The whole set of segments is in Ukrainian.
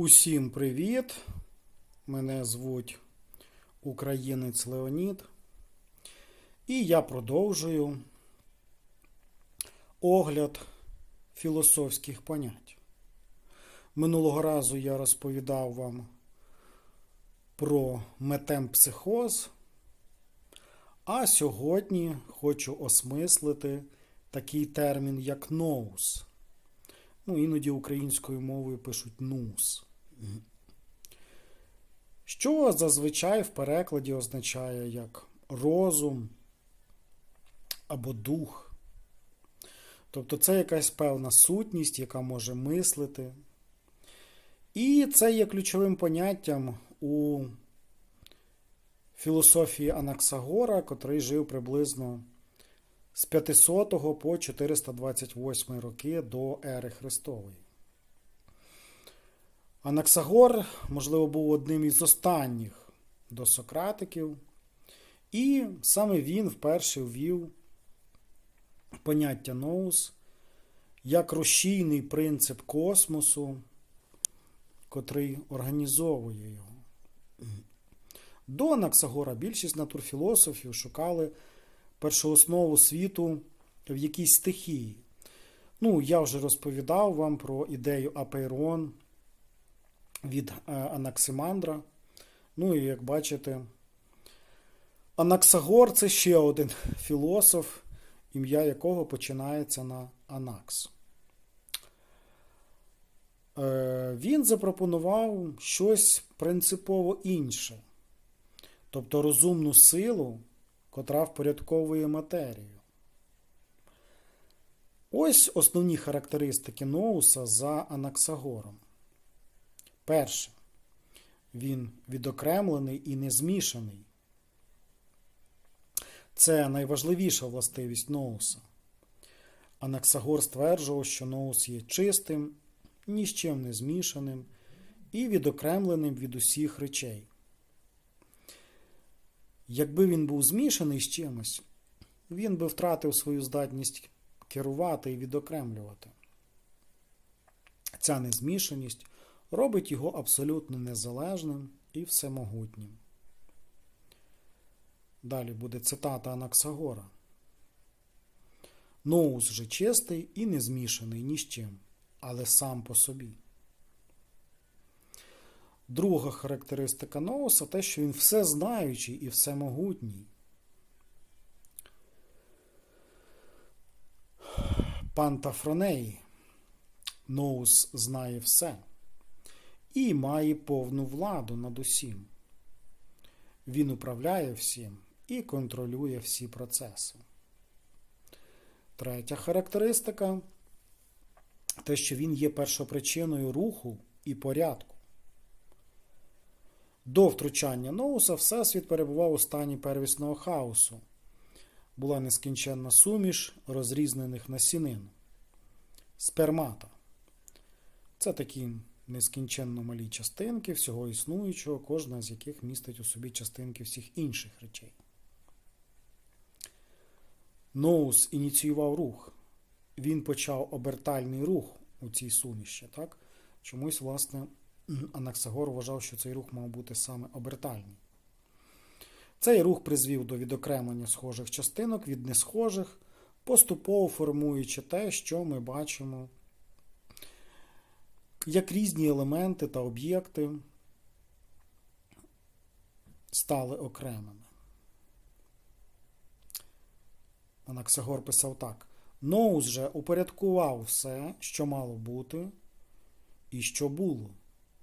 Усім привіт! Мене звуть Українець Леонід. І я продовжую огляд філософських понять. Минулого разу я розповідав вам про метемпсихоз, а сьогодні хочу осмислити такий термін, як ноус. Ну, іноді українською мовою пишуть нус. Що зазвичай в перекладі означає як розум або дух. Тобто це якась певна сутність, яка може мислити. І це є ключовим поняттям у філософії Анаксагора, котрий жив приблизно з 500 по 428 роки до ери Христової. Анаксагор, можливо, був одним із останніх досократиків, і саме він вперше ввів поняття ноус як рушійний принцип космосу, котрий організовує його. До Анаксагора більшість натурфілософів шукали першооснову світу в якійсь стихії. Ну, я вже розповідав вам про ідею Апейрон від Анаксимандра. Ну і як бачите, Анаксагор це ще один філософ, ім'я якого починається на Анакс. Він запропонував щось принципово інше, тобто розумну силу, котра впорядковує матерію. Ось основні характеристики Ноуса за Анаксагором. Перше, він відокремлений і не змішаний. Це найважливіша властивість Ноуса. Анаксагор стверджував, що Ноус є чистим, ні з чим не змішаним і відокремленим від усіх речей. Якби він був змішаний з чимось, він би втратив свою здатність керувати і відокремлювати. Ця незмішаність робить його абсолютно незалежним і всемогутнім. Далі буде цитата Анаксагора. Ноус же чистий і не змішаний ні з чим, але сам по собі. Друга характеристика Ноуса те, що він всезнаючий і всемогутній. Пантафронеї. Ноус знає все і має повну владу над усім. Він управляє всім і контролює всі процеси. Третя характеристика те, що він є першопричиною руху і порядку. До втручання Ноуса Всесвіт перебував у стані первісного хаосу. Була нескінченна суміш розрізнених насінин. Спермата. Це такі нескінченно малі частинки всього існуючого, кожна з яких містить у собі частинки всіх інших речей. Ноус ініціював рух. Він почав обертальний рух у цій суміші. Так? Чомусь, власне, Анаксагор вважав, що цей рух мав бути саме обертальний. Цей рух призвів до відокремлення схожих частинок від несхожих, поступово формуючи те, що ми бачимо як різні елементи та об'єкти стали окремими. Анаксагор писав так: Ноус же упорядкував все, що мало бути, і що було,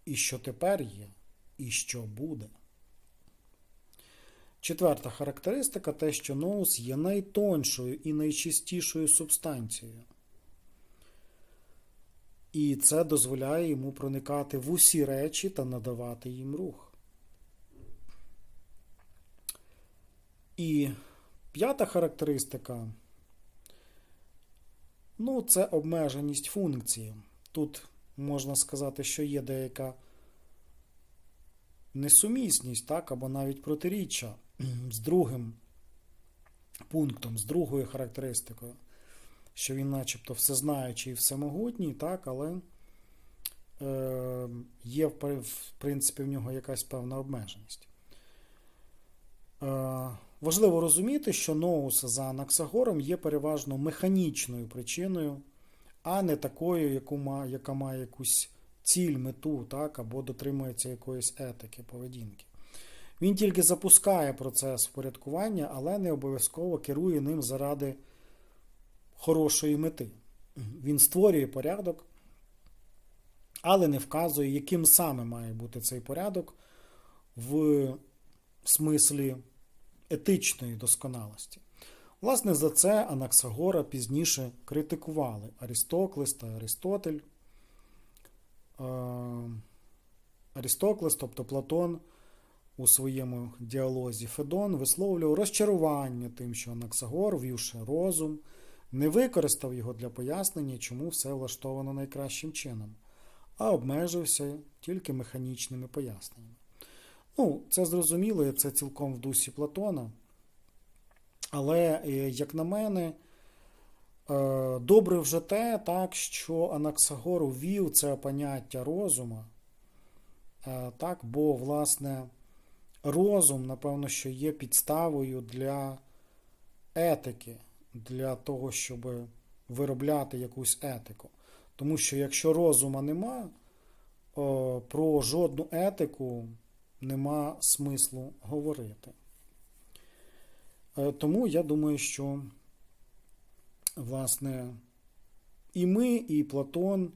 і що тепер є, і що буде. Четверта характеристика те, що ноус є найтоншою і найчистішою субстанцією. І це дозволяє йому проникати в усі речі та надавати їм рух. І п'ята характеристика ну, це обмеженість функції. Тут можна сказати, що є деяка несумісність, так, або навіть протиріччя з другим пунктом, з другою характеристикою що він начебто всезнаючий і всемогутній, так, але е, є, в принципі, в нього якась певна обмеженість. Е, важливо розуміти, що ноус за Анаксагором є переважно механічною причиною, а не такою, яку ма, яка має якусь ціль, мету, так, або дотримується якоїсь етики, поведінки. Він тільки запускає процес впорядкування, але не обов'язково керує ним заради хорошої мети. Він створює порядок, але не вказує, яким саме має бути цей порядок в смислі етичної досконалості. Власне, за це Анаксагора пізніше критикували Арістоклес та Аристотель. Е, Арістоклес, тобто Платон, у своєму діалозі Федон висловлював розчарування тим, що Анаксагор, ввівши розум, не використав його для пояснення, чому все влаштовано найкращим чином, а обмежився тільки механічними поясненнями. Ну, це зрозуміло, і це цілком в дусі Платона. Але, е, як на мене, е, добре вже те, так, що Анаксагор ввів це поняття розума, е, так, бо, власне, розум, напевно, що є підставою для етики, для того, щоб виробляти якусь етику. Тому що якщо розума нема, про жодну етику нема смислу говорити. Е, Тому я думаю, що, власне, і ми, і Платон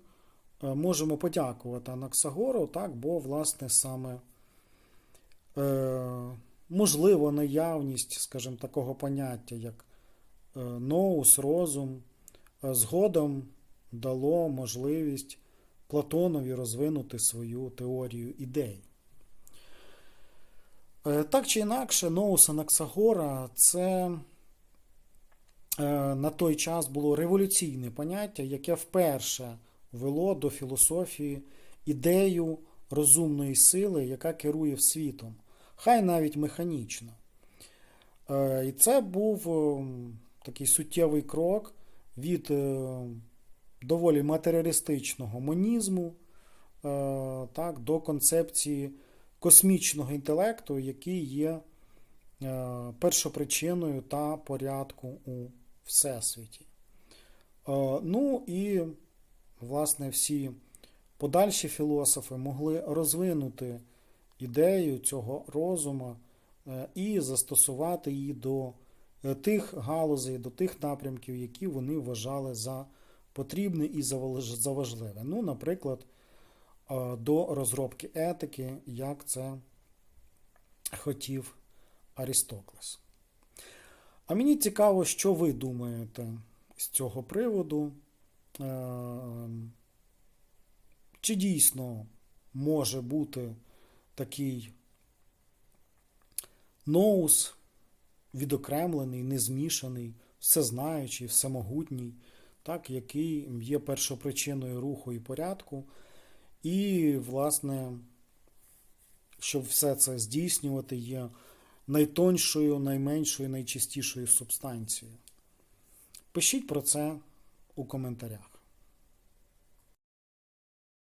е, можемо подякувати Анаксагору, так, бо, власне, саме е, можливо наявність, скажімо, такого поняття, як ноус, розум, е, згодом дало можливість Платонові розвинути свою теорію ідей. Е, Так чи інакше, Ноус Анаксагора це е, на той час було революційне поняття, яке вперше вело до філософії ідею розумної сили, яка керує світом, хай навіть механічно. Е, І це був е, такий суттєвий крок від е, доволі матеріалістичного монізму е, так, до концепції космічного інтелекту, який є е, першопричиною та порядку у Всесвіті. Ну і, власне, всі подальші філософи могли розвинути ідею цього розуму і застосувати її до тих галузей, до тих напрямків, які вони вважали за потрібне і за важливе. Ну, наприклад, е, до розробки етики, як це хотів Арістоклес. А мені цікаво, що ви думаєте з цього приводу. Е, Чи дійсно може бути такий ноус, відокремлений, незмішаний, всезнаючий, всемогутній, так, який є першопричиною руху і порядку, і, власне, щоб все це здійснювати, є найтоншою, найменшою, найчистішою субстанцією. Пишіть про це у коментарях.